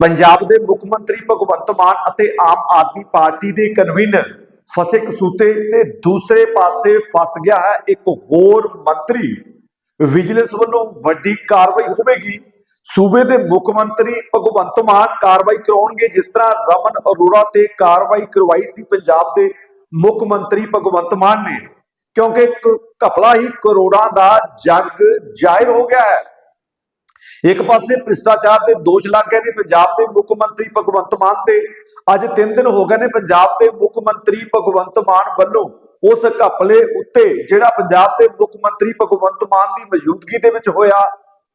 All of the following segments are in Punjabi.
ਪੰਜਾਬ ਦੇ ਮੁੱਖ ਮੰਤਰੀ ਭਗਵੰਤ ਮਾਨ ਅਤੇ ਆਮ ਆਦਮੀ ਪਾਰਟੀ ਦੇ ਕਨਵੀਨਰ ਫਸੇ ਕਸੂਤੇ ਤੇ ਦੂਸਰੇ ਪਾਸੇ ਫਸ ਗਿਆ ਹੈ ਇੱਕ ਹੋਰ ਮੰਤਰੀ। ਵਿਜੀਲੈਂਸ ਵੱਲੋਂ ਵੱਡੀ ਕਾਰਵਾਈ ਹੋਵੇਗੀ। ਸੂਬੇ ਦੇ ਮੁੱਖ ਮੰਤਰੀ ਭਗਵੰਤ ਮਾਨ ਕਾਰਵਾਈ ਕਰਾਉਣਗੇ, ਜਿਸ ਤਰ੍ਹਾਂ ਰਮਨ ਅਰੋੜਾ ਤੇ ਕਾਰਵਾਈ ਕਰਵਾਈ ਸੀ ਪੰਜਾਬ ਦੇ ਮੁੱਖ ਮੰਤਰੀ ਭਗਵੰਤ ਮਾਨ ਨੇ। ਕਿਉਂਕਿ ਘਪਲਾ ਹੀ ਕਰੋੜਾਂ ਦਾ ਜੱਗ ਜ਼ਾਹਿਰ ਹੋ ਗਿਆ ਹੈ। ਇੱਕ ਪਾਸੇ ਭ੍ਰਿਸ਼ਟਾਚਾਰ ਦੇ ਦੋਸ਼ ਲੱਗ ਗਏ ਨੇ ਪੰਜਾਬ ਦੇ ਮੁੱਖ ਮੰਤਰੀ ਭਗਵੰਤ ਮਾਨ ਤੇ। ਅੱਜ 3 ਦਿਨ ਹੋ ਗਏ ਨੇ ਪੰਜਾਬ ਦੇ ਮੁੱਖ ਮੰਤਰੀ ਭਗਵੰਤ ਮਾਨ ਵੱਲੋਂ ਉਸ ਘਪਲੇ ਉੱਤੇ ਜਿਹੜਾ ਪੰਜਾਬ ਦੇ ਮੁੱਖ ਮੰਤਰੀ ਭਗਵੰਤ ਮਾਨ ਦੀ ਮੌਜੂਦਗੀ ਦੇ ਵਿੱਚ ਹੋਇਆ,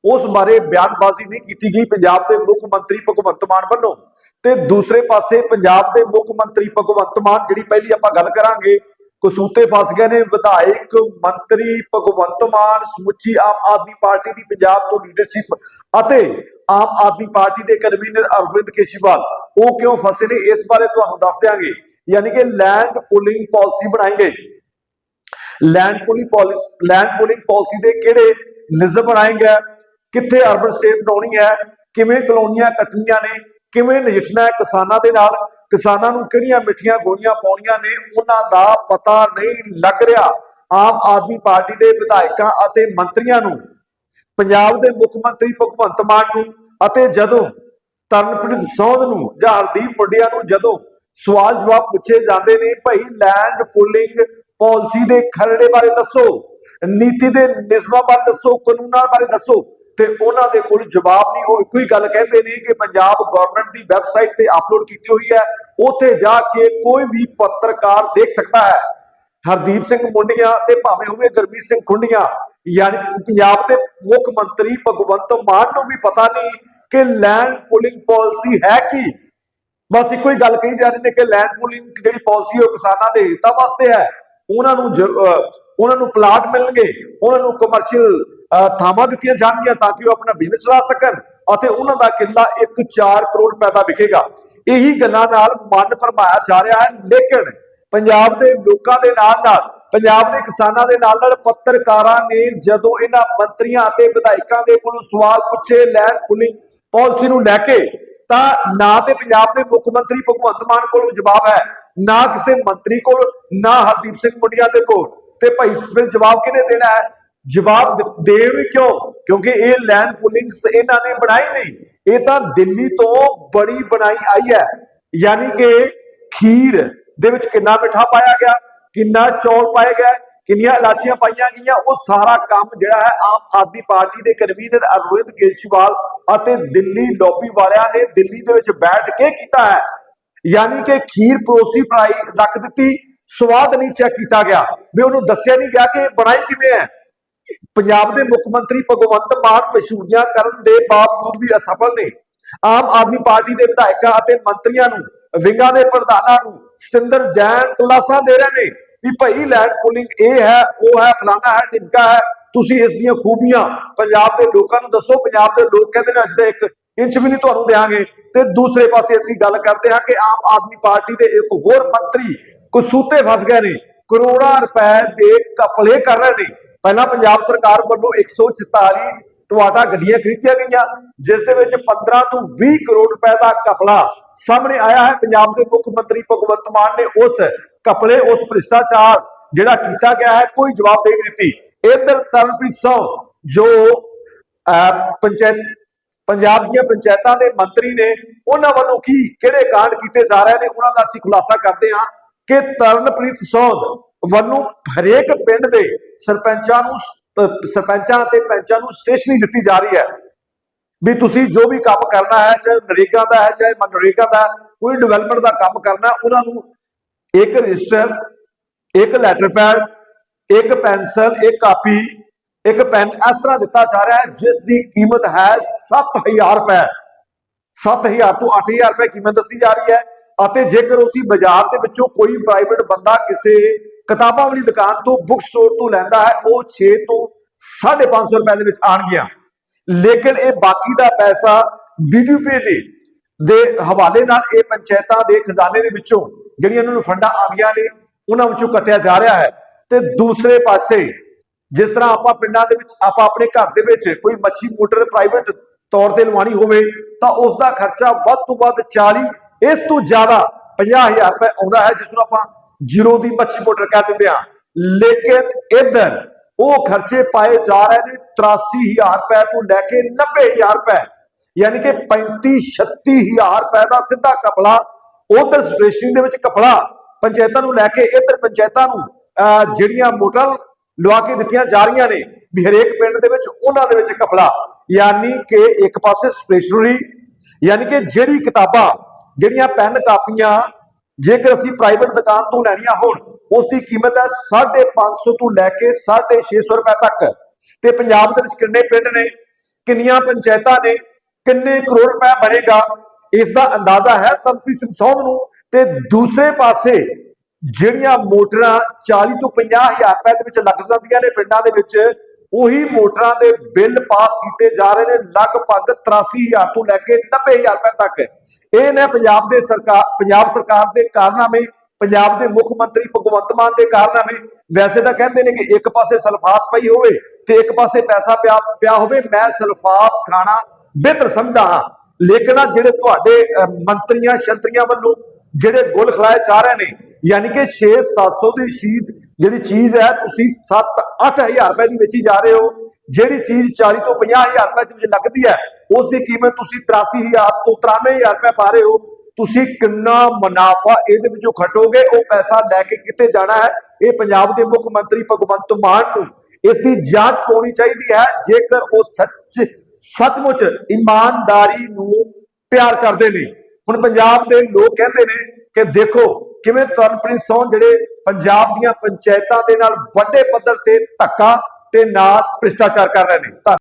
ਉਸ ਬਾਰੇ ਬਿਆਨਬਾਜ਼ੀ ਨਹੀਂ ਕੀਤੀ ਗਈ ਪੰਜਾਬ ਦੇ ਮੁੱਖ ਮੰਤਰੀ ਭਗਵੰਤ ਮਾਨ ਵੱਲੋਂ। ਤੇ ਦੂਸਰੇ ਪਾਸੇ ਪੰਜਾਬ ਦੇ ਮੁੱਖ ਮੰਤਰੀ ਭਗਵੰਤ ਮਾਨ, ਜਿਹੜੀ ਪਹਿਲੀ ਆਪਾਂ ਗੱਲ ਕਰਾਂਗੇ ਕਸੂਤੇ ਫਸ ਗਏ ਨੇ, ਵਿਧਾਇਕ, ਮੰਤਰੀ, ਭਗਵੰਤ ਮਾਨ, ਸਮੁੱਚੀ ਆਮ ਆਦਮੀ ਪਾਰਟੀ ਦੀ ਪੰਜਾਬ ਤੋਂ ਲੀਡਰਸ਼ਿਪ ਅਤੇ ਆਮ ਆਦਮੀ ਪਾਰਟੀ ਦੇ ਕਨਵੀਨਰ ਅਰਵਿੰਦ ਕੇਜਰੀਵਾਲ, ਉਹ ਕਿਉਂ ਫਸੇ ਨੇ? ਇਸ ਬਾਰੇ ਤੁਹਾਨੂੰ ਦੱਸ ਦਿਆਂਗੇ। ਯਾਨੀ ਕਿ ਲੈਂਡ ਪੁਲਿੰਗ ਪਾਲਿਸੀ ਬਣਾਈ ਗਈ। Land pooling policy land pooling policy ਦੇ ਕਿਹੜੇ ਨਿਯਮ ਬਣਾਏ ਗਏ? ਕਿੱਥੇ ਅਰਬਨ ਸਟੇਟ ਬਣਾਉਣੀ ਹੈ? ਕਿਵੇਂ ਕਲੋਨੀਆਂ ਕੱਟਣੀਆਂ ਨੇ? ਕਿਵੇਂ ਨਜਿੱਠਣਾ ਹੈ ਕਿਸਾਨਾਂ ਦੇ ਨਾਲ? ਕਿਸਾਨਾਂ ਨੂੰ ਕਿਹੜੀਆਂ ਮਿੱਠੀਆਂ ਗੋਲੀਆਂ ਪਾਉਣੀਆਂ ਨੇ, ਉਹਨਾਂ ਦਾ ਪਤਾ ਨਹੀਂ ਲੱਗ ਰਿਹਾ। ਆਮ ਆਦਮੀ ਪਾਰਟੀ ਦੇ ਵਿਧਾਇਕਾਂ ਅਤੇ ਮੰਤਰੀਆਂ ਨੂੰ, ਪੰਜਾਬ ਦੇ ਮੁੱਖ ਮੰਤਰੀ ਭਗਵੰਤ ਮਾਨ ਨੂੰ ਅਤੇ ਜਦੋਂ ਤਰਨਪ੍ਰੀਤ ਸੌਧ ਨੂੰ ਜਾਂ ਹਰਦੀਪ ਮੁੰਡਿਆ ਨੂੰ ਜਦੋਂ ਸਵਾਲ ਜਵਾਬ ਪੁੱਛੇ ਜਾਂਦੇ ਨੇ, ਭਾਈ ਲੈਂਡ ਪੁਲਿੰਗ ਪਾਲਿਸੀ ਦੇ ਖਰੜੇ ਬਾਰੇ ਦੱਸੋ, ਨੀਤੀ ਦੇ ਨਿਯਮਾਂ ਬਾਰੇ ਦੱਸੋ, ਕਾਨੂੰਨਾਂ ਬਾਰੇ ਦੱਸੋ ਤੇ ਉਹਨਾਂ ਦੇ ਕੋਲ ਜਵਾਬ ਨਹੀਂ। ਉਹ ਇੱਕੋ ਹੀ ਗੱਲ ਕਹਿੰਦੇ ਨੇ ਕਿ ਪੰਜਾਬ ਗਵਰਨਮੈਂਟ ਦੀ ਵੈਬਸਾਈਟ ਤੇ ਅਪਲੋਡ ਕੀਤੀ ਹੋਈ ਹੈ। ਉੱਥੇ ਜਾ ਕੇ ਕੋਈ ਵੀ ਪੱਤਰਕਾਰ ਦੇਖ ਸਕਦਾ ਹੈ। ਹਰਦੀਪ ਸਿੰਘ ਮੁੰਡੀਆਂ ਤੇ ਭਾਵੇਂ ਹੋਵੇ ਗੁਰਮੀਤ ਸਿੰਘ ਖੁੰਡੀਆਂ, ਯਾਨੀ ਪੰਜਾਬ ਦੇ ਮੁੱਖ ਮੰਤਰੀ ਭਗਵੰਤ ਮਾਨ ਨੂੰ ਵੀ ਪਤਾ ਨਹੀਂ ਕਿ ਲੈਂਡ ਪੂਲਿੰਗ ਪਾਲਿਸੀ ਹੈ ਕੀ। ਬਸ ਇੱਕੋ ਹੀ ਗੱਲ ਕਹੀ ਜਾ ਰਹੀ ਨੇ ਕਿ ਲੈਂਡ ਪੂਲਿੰਗ ਜਿਹੜੀ ਪਾਲਿਸੀ ਉਹ ਕਿਸਾਨਾਂ ਦੇ ਹਿੱਤਾਂ ਵਾਸਤੇ ਹੈ। ਉਹਨਾਂ ਨੂੰ ਜ- ਉਹਨਾਂ ਨੂੰ ਪਲਾਟ ਮਿਲਣਗੇ, ਉਹਨਾਂ ਨੂੰ ਕਮਰਸ਼ੀਅਲ ਥਾਵਾਂ ਦਿੱਤੀਆਂ ਜਾਣਗੀਆਂ ਤਾਂ ਕਿ ਉਹ ਆਪਣਾ ਬਿਜ਼ਨਸ ਚਲਾ ਸਕਣ ਅਤੇ ਉਹਨਾਂ ਦਾ ਕਿੱਲਾ 1-4 ਕਰੋੜ ਰੁਪਏ ਦਾ ਵਿਕੇਗਾ। ਇਹੀ ਗੱਲਾਂ ਨਾਲ ਮਨ ਭਰਮਾਇਆ ਜਾ ਰਿਹਾ ਹੈ। ਲੇਕਿਨ ਪੰਜਾਬ ਦੇ ਲੋਕਾਂ ਦੇ ਨਾਲ ਨਾਲ, ਪੰਜਾਬ ਦੇ ਕਿਸਾਨਾਂ ਦੇ ਨਾਲ ਨਾਲ ਪੱਤਰਕਾਰਾਂ ਨੇ ਜਦੋਂ ਇਹਨਾਂ ਮੰਤਰੀਆਂ ਅਤੇ ਵਿਧਾਇਕਾਂ ਦੇ ਕੋਲੋਂ ਸਵਾਲ ਪੁੱਛੇ ਲੈਂਡ ਪੁਲਿੰਗ ਪਾਲਿਸੀ ਨੂੰ ਲੈ ਕੇ, ਤਾਂ ਨਾ ਤੇ ਪੰਜਾਬ ਦੇ ਮੁੱਖ ਮੰਤਰੀ ਭਗਵੰਤ ਮਾਨ ਕੋਲ ਜਵਾਬ ਹੈ, ਨਾ ਕਿਸੇ ਮੰਤਰੀ ਕੋਲ, ਨਾ ਹਰਦੀਪ ਸਿੰਘ ਮੁੰਡਿਆ ਦੇ ਕੋਲ। ਤੇ ਭਾਈ ਫਿਰ ਜਵਾਬ ਕਿਹਨੇ ਦੇਣਾ ਹੈ? ਜਵਾਬ ਦੇਣ ਵੀ ਕਿਉਂ? ਕਿਉਂਕਿ ਇਹ ਲੈਂਡ ਪੁਲਿੰਗਸ ਇਹਨਾਂ ਨੇ ਬਣਾਈ ਨਹੀਂ। ਇਹ ਤਾਂ ਦਿੱਲੀ ਤੋਂ ਬੜੀ ਬਣਾਈ ਆਈ ਹੈ। ਯਾਨੀ ਕਿ ਖੀਰ ਦੇ ਵਿੱਚ ਕਿੰਨਾ ਮਿੱਠਾ ਪਾਇਆ ਗਿਆ, ਕਿੰਨਾ ਚੌਲ ਪਾਏ ਗਏ, ਕਿੰਨੀਆਂ ਇਲਾਚੀਆਂ ਪਾਈਆਂ ਗਈਆਂ, ਉਹ ਸਾਰਾ ਕੰਮ ਜਿਹੜਾ ਹੈ ਆਮ ਆਦਮੀ ਪਾਰਟੀ ਦੇ ਕਨਵੀਨਰ ਅਰਵਿੰਦ ਕੇਜਰੀਵਾਲ ਅਤੇ ਦਿੱਲੀ ਲੌਬੀ ਵਾਲਿਆਂ ਨੇ ਦਿੱਲੀ ਦੇ ਵਿੱਚ ਬੈਠ ਕੇ ਕੀਤਾ ਹੈ। ਯਾਨੀ ਕਿ ਖੀਰ ਪਰੋਸੀ ਫਰਾਈ ਰੱਖ ਦਿੱਤੀ, ਸਵਾਦ ਨਹੀਂ ਚੈੱਕ ਕੀਤਾ ਗਿਆ। ਵੀ ਉਹਨੂੰ ਦੱਸਿਆ ਨਹੀਂ ਗਿਆ ਕਿ ਬਣਾਈ ਕਿਵੇਂ ਹੈ। ਪੰਜਾਬ ਦੇ ਮੁੱਖ ਮੰਤਰੀ ਭਗਵੰਤ ਮਾਨ ਮਸ਼ਹੂਰੀਆਂ ਕਰਨ ਦੇ ਬਾਵਜੂਦ ਵੀ ਅਸਫਲ ਨੇ। ਆਮ ਆਦਮੀ ਪਾਰਟੀ ਦੇ ਵਿਧਾਇਕਾਂ ਅਤੇ ਮੰਤਰੀਆਂ ਨੂੰ, ਵਿੰਗਾਂ ਦੇ ਪ੍ਰਧਾਨਾਂ ਨੂੰ ਸਤਿੰਦਰ ਜੈਨ ਕਲਾਸਾਂ ਦੇ ਰਹੇ ਨੇ ਵੀ ਭਾਈ ਲੈਂਡ ਪੁਲਿੰਗ ਇਹ ਹੈ, ਉਹ ਹੈ, ਫਲਾਣਾ ਹੈ, ਟਿਮਕਾ ਹੈ, ਤੁਸੀਂ ਇਸ ਦੀਆਂ ਖੂਬੀਆਂ ਪੰਜਾਬ ਦੇ ਲੋਕਾਂ ਨੂੰ ਦੱਸੋ, ਪੰਜਾਬ ਦੇ ਲੋਕ ਕਹਿੰਦੇ ਨੇ ਅਸੀਂ ਤਾਂ ਇੱਕ ਇੰਚ ਵੀ ਨਹੀਂ ਤੁਹਾਨੂੰ ਦੇਾਂਗੇ ਤੇ ਦੂਸਰੇ ਪਾਸੇ ਅਸੀਂ ਗੱਲ ਕਰਦੇ ਹਾਂ ਕਿ ਆਮ ਆਦਮੀ ਪਾਰਟੀ ਦੇ ਇੱਕ ਹੋਰ ਮੰਤਰੀ ਕਸੂਤੇ ਫਸ ਗਏ ਨੇ, ਕਰੋੜਾਂ ਰੁਪਏ ਦੇ ਕਪਲੇ ਕਰ ਰਹੇ ਨੇ। ਪਹਿਲਾਂ ਪੰਜਾਬ ਸਰਕਾਰ ਵੱਲੋਂ 144 ਟਵਾਟਾ ਗੱਡੀਆਂ ਖਰੀਦੀਆਂ ਗਈਆਂ ਜਿਸ ਦੇ ਵਿੱਚ 15 ਤੋਂ 20 ਕਰੋੜ ਰੁਪਏ ਦਾ ਕਪਲਾ ਸਾਹਮਣੇ ਆਇਆ ਹੈ। ਪੰਜਾਬ ਦੇ ਮੁੱਖ ਮੰਤਰੀ ਭਗਵੰਤ ਮਾਨ ਨੇ ਉਸ ਕਪਲੇ ਉਸ ਭ੍ਰਿਸ਼ਟਾਚਾਰ ਜਿਹੜਾ ਕੀਤਾ ਗਿਆ ਹੈ ਕੋਈ ਜਵਾਬ ਦੇ ਨਹੀਂ ਦਿੱਤੀ। ਇਧਰ ਤਰਨਪ੍ਰੀਤ ਸਿੰਘ ਜੋ ਅਹ, ਪੰਚਾਇਤ ਪੰਜਾਬ ਦੀਆਂ ਪੰਚਾਇਤਾਂ ਦੇ ਮੰਤਰੀ ਨੇ ਉਹਨਾਂ ਵੱਲੋਂ ਕੀ ਕਿਹੜੇ ਕਾਂਡ ਕੀਤੇ ਜਾ ਰਹੇ ਨੇ ਉਹਨਾਂ ਦਾ ਅਸੀਂ ਖੁਲਾਸਾ ਕਰਦੇ ਹਾਂ ਕਿ ਤਰਨਪ੍ਰੀਤ ਸੌਦ ਵੱਲੋਂ ਹਰੇਕ ਪਿੰਡ ਦੇ ਸਰਪੰਚਾਂ ਨੂੰ ਸਰਪੰਚਾਂ ਅਤੇ ਪੰਚਾਂ ਨੂੰ ਸਟੇਸ਼ਨਰੀ ਦਿੱਤੀ ਜਾ ਰਹੀ ਹੈ ਵੀ ਤੁਸੀਂ ਜੋ ਵੀ ਕੰਮ ਕਰਨਾ ਹੈ, ਚਾਹੇ ਨਰੇਗਾ ਦਾ ਹੈ, ਚਾਹੇ ਮਨਰੇਗਾ ਦਾ, ਕੋਈ ਡਿਵੈਲਪਮੈਂਟ ਦਾ ਕੰਮ ਕਰਨਾ, ਉਹਨਾਂ ਨੂੰ ਇੱਕ ਰਜਿਸਟਰ ਇੱਕ ਲੈਟਰ ਪੈਡ ਇੱਕ ਪੈਨਸਲ ਇੱਕ ਕਾਪੀ, ਇੱਕ ਪੈਨ ਇਸ ਤਰ੍ਹਾਂ ਦਿੱਤਾ ਜਾ ਰਿਹਾ ਹੈ, ਜਿਸ ਦੀ ਕੀਮਤ ਹੈ 7000 ਰੁਪਏ। 7000 ਤੋਂ 8000 ਰੁਪਏ ਕੀਮਤ ਦੱਸੀ ਜਾ ਰਹੀ ਹੈ। ਅਤੇ ਜੇਕਰ ਉਸੇ ਬਾਜ਼ਾਰ ਦੇ ਵਿੱਚੋਂ ਕੋਈ ਪ੍ਰਾਈਵੇਟ ਬੰਦਾ ਕਿਸੇ ਕਿਤਾਬਾਂ ਵਾਲੀ ਦੁਕਾਨ ਤੋਂ ਬੁੱਕ ਸਟੋਰ ਤੋਂ ਲੈਂਦਾ ਹੈ, ਉਹ 6 ਤੋਂ 550 ਰੁਪਏ ਦੇ ਵਿੱਚ ਆਣਗੀਆਂ ਲੇਕਿਨ ਇਹ ਬਾਕੀ ਦਾ ਪੈਸਾ ਬੀਡੀਪੀ ਦੇ ਦੇ ਹਵਾਲੇ ਨਾਲ ਇਹ ਪੰਚਾਇਤਾਂ ਦੇ ਖਜ਼ਾਨੇ ਦੇ ਵਿੱਚੋਂ ਜਿਹੜੀਆਂ ਇਹਨਾਂ ਨੂੰ ਫੰਡਾਂ ਆਉਂਦੀਆਂ ਨੇ, ਉਹਨਾਂ ਵਿੱਚੋਂ ਕੱਟਿਆ ਜਾ ਰਿਹਾ ਹੈ। ਤੇ ਦੂਸਰੇ ਪਾਸੇ, ਜਿਸ ਤਰ੍ਹਾਂ ਆਪਾਂ ਪਿੰਡਾਂ ਦੇ ਵਿੱਚ, ਆਪਾਂ ਆਪਣੇ ਘਰ ਦੇ ਵਿੱਚ ਕੋਈ ਮੱਛੀ ਮੋਟਰ ਪ੍ਰਾਈਵੇਟ ਤੌਰ ਤੇ ਲਵਾਣੀ ਹੋਵੇ, ਤਾਂ ਉਸ ਦਾ ਖਰਚਾ ਵੱਧ ਤੋਂ ਵੱਧ 40 ਇਸ ਤੋਂ ਜ਼ਿਆਦਾ 50000 ਰੁਪਏ ਆਉਂਦਾ ਹੈ ਜਿਸ ਨੂੰ ਆਪਾਂ ਜ਼ੀਰੋ ਦੀ ਮੱਛੀ ਮੋਟਰ ਕਹਿ ਦਿੰਦੇ ਹਾਂ। ਲੇਕਿਨ ਇਧਰ ਉਹ ਖਰਚੇ ਪਾਏ ਜਾ ਰਹੇ ਨੇ 83000 ਰੁਪਏ ਤੋਂ ਲੈ ਕੇ 90000 ਰੁਪਏ। ਯਾਨੀ ਕਿ 35 36000 ਰੁਪਏ ਦਾ ਸਿੱਧਾ ਕਪੜਾ ਉਧਰ ਸਟੇਸ਼ਨਰੀ ਦੇ ਵਿੱਚ ਕਪੜਾ ਪੰਚਾਇਤਾਂ ਨੂੰ ਲੈ ਕੇ ਇਧਰ ਪੰਚਾਇਤਾਂ ਨੂੰ ਅਹ ਜਿਹੜੀਆਂ ਮੋਟਰਾਂ ਲਵਾ ਕੇ ਦਿੱਤੀਆਂ ਜਾ ਰਹੀਆਂ ਨੇ, ਵੀ ਹਰੇਕ ਪਿੰਡ ਦੇ ਵਿੱਚ ਉਹਨਾਂ ਦੇ ਵਿੱਚ ਕਪੜਾ। ਯਾਨੀ ਕਿ ਇੱਕ ਪਾਸੇ ਸਟੇਸ਼ਨਰੀ, ਯਾਨੀ ਕਿ ਜਿਹੜੀ ਕਿਤਾਬਾਂ ਜਿਹੜੀਆਂ ਪੈਨ ਕਾਪੀਆਂ, ਜੇਕਰ ਅਸੀਂ ਪ੍ਰਾਈਵੇਟ ਦੁਕਾਨ ਤੋਂ ਲੈਣੀਆਂ ਹੋਣ, ਉਸ ਦੀ ਕੀਮਤ ਹੈ 550 ਤੋਂ ਲੈ ਕੇ 650 ਰੁਪਏ ਤੱਕ। ਤੇ ਪੰਜਾਬ ਦੇ ਵਿੱਚ ਕਿੰਨੇ ਪਿੰਡ ਨੇ, ਕਿੰਨੀਆਂ ਪੰਚਾਇਤਾਂ ਨੇ, ਕਿੰਨੇ ਕਰੋੜ ਰੁਪਏ ਬਣੇਗਾ, ਇਸ ਦਾ ਅੰਦਾਜ਼ਾ ਹੈ ਤਨਪ੍ਰੀਤ ਸਿੰਘ ਸੌਧ ਨੂੰ। ਤੇ ਦੂਸਰੇ ਪਾਸੇ ਜਿਹੜੀਆਂ ਮੋਟਰਾਂ 40 ਤੋਂ 50 ਹਜ਼ਾਰ ਰੁਪਏ ਦੇ ਵਿੱਚ ਲੱਗ ਜਾਂਦੀਆਂ ਨੇ ਪਿੰਡਾਂ ਦੇ ਵਿੱਚ ਉਹੀ ਮੋਟਰਾਂ ਦੇ ਬਿੱਲ ਪਾਸ ਕੀਤੇ ਜਾ ਰਹੇ ਨੇ ਲਗਭਗ 83000 ਤੋਂ ਲੈ ਕੇ 90000 ਰੁਪਏ ਤੱਕ। ਇਹ ਨੇ ਪੰਜਾਬ ਦੇ ਸਰਕਾਰ ਪੰਜਾਬ ਸਰਕਾਰ ਦੇ ਕਾਰਨਾਮੇ, ਪੰਜਾਬ ਦੇ ਮੁੱਖ ਮੰਤਰੀ ਭਗਵੰਤ ਮਾਨ ਦੇ ਕਾਰਨਾਮੇ। ਵੈਸੇ ਤਾਂ ਕਹਿੰਦੇ ਨੇ ਕਿ ਇੱਕ ਪਾਸੇ ਸਲਫਾਸ ਪਈ ਹੋਵੇ ਤੇ ਇੱਕ ਪਾਸੇ ਪੈਸਾ ਪਿਆ ਪਿਆ ਹੋਵੇ, ਮੈਂ ਸਲਫਾਸ ਖਾਣਾ ਬਿਹਤਰ ਸਮਝਦਾ ਹਾਂ। ਲੇਕਿਨ ਜਿਹੜੇ ਤੁਹਾਡੇ ਮੰਤਰੀਆਂ, ਸ਼ੰਤਰੀਆਂ ਵੱਲੋਂ ਜਿਹੜੇ ਗੁਲ ਖਲਾਏ ਜਾ ਰਹੇ ਨੇ, ਯਾਨੀ ਕਿ 6 700 ਦੀ ਸ਼ੀਟ ਜਿਹੜੀ ਚੀਜ਼ ਹੈ, ਤੁਸੀਂ 7 8000 ਰੁਪਏ ਦੀ ਵੇਚੀ ਜਾ ਰਹੇ ਹੋ, ਜਿਹੜੀ ਚੀਜ਼ 40 ਤੋਂ 50000 ਰੁਪਏ ਦੇ ਵਿੱਚ ਲੱਗਦੀ ਹੈ ਉਸ ਦੀ ਕੀਮਤ ਤੁਸੀਂ 83000 ਤੋਂ 93000 ਰੁਪਏ ਪਾ ਰਹੇ ਹੋ, ਤੁਸੀਂ ਕਿੰਨਾ ਮੁਨਾਫਾ ਇਹਦੇ ਵਿੱਚੋਂ ਖਟੋਗੇ, ਉਹ ਪੈਸਾ ਲੈ ਕੇ ਕਿੱਥੇ ਜਾਣਾ ਹੈ? ਇਹ ਪੰਜਾਬ ਦੇ ਮੁੱਖ ਮੰਤਰੀ ਭਗਵੰਤ ਮਾਨ ਨੂੰ ਇਸ ਦੀ ਜਾਂਚ ਪਾਉਣੀ ਚਾਹੀਦੀ ਹੈ, ਜੇਕਰ ਉਹ ਸੱਚ, ਸੱਚਮੁੱਚ ਇਮਾਨਦਾਰੀ ਨੂੰ ਪਿਆਰ ਕਰਦੇ ਨੇ। ਹੁਣ ਪੰਜਾਬ ਦੇ ਲੋਕ ਕਹਿੰਦੇ ਨੇ ਕਿ ਦੇਖੋ ਕਿਵੇਂ ਤਰਨਪ੍ਰੀਤ ਸੋਹਣ ਜਿਹੜੇ ਪੰਜਾਬ ਦੀਆਂ ਪੰਚਾਇਤਾਂ ਦੇ ਨਾਲ ਵੱਡੇ ਪੱਧਰ ਤੇ ਧੱਕਾ ਤੇ ਨਾਲ ਭ੍ਰਿਸ਼ਟਾਚਾਰ ਕਰ ਰਹੇ ਨੇ। ਧੰਨ-